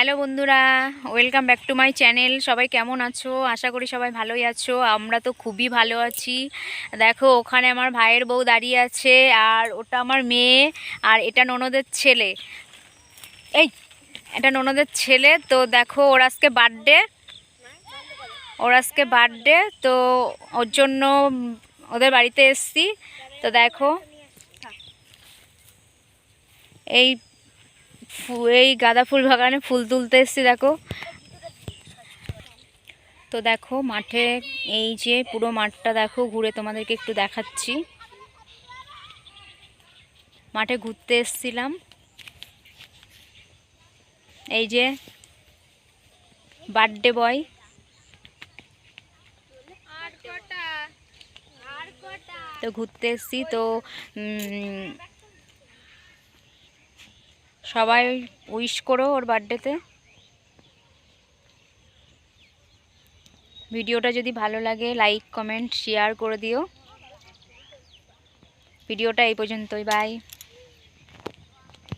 Hello বন্ধুরা, welcome back to my channel. সবাই কেমন আছো? আশা করি সবাই ভালোই আছো। আমরা তো খুবই ভালো আছি। দেখো, ওখানে আমার ভাইয়ের বউ দাঁড়িয়ে আছে আর ওটা আমার মেয়ে আর এটা ননদের ছেলে। এই, এটা ননদের ছেলে। তো দেখো, ওর আজকে বার্থডে। ওর আজকে বার্থডে। তো ওর জন্য ওদের বাড়িতে এসছি। তো দেখো, এই এই গাঁদা ফুল বাগানে ফুল তুলতে এসছি, দেখো। তো দেখো, মাঠে এই যে পুরো মাঠটা দেখো, ঘুরে তোমাদেরকে একটু দেখাচ্ছি। মাঠে ঘুরতে এসছিলাম। এই যে বার্থডে বয়। তো ঘুরতে এসছি, তো সবাই উইশ করো ওর বার্থডেতে। ভিডিওটা যদি ভালো লাগে, লাইক, কমেন্ট, শেয়ার করে দিও। ভিডিওটা এই পর্যন্তই, বাই।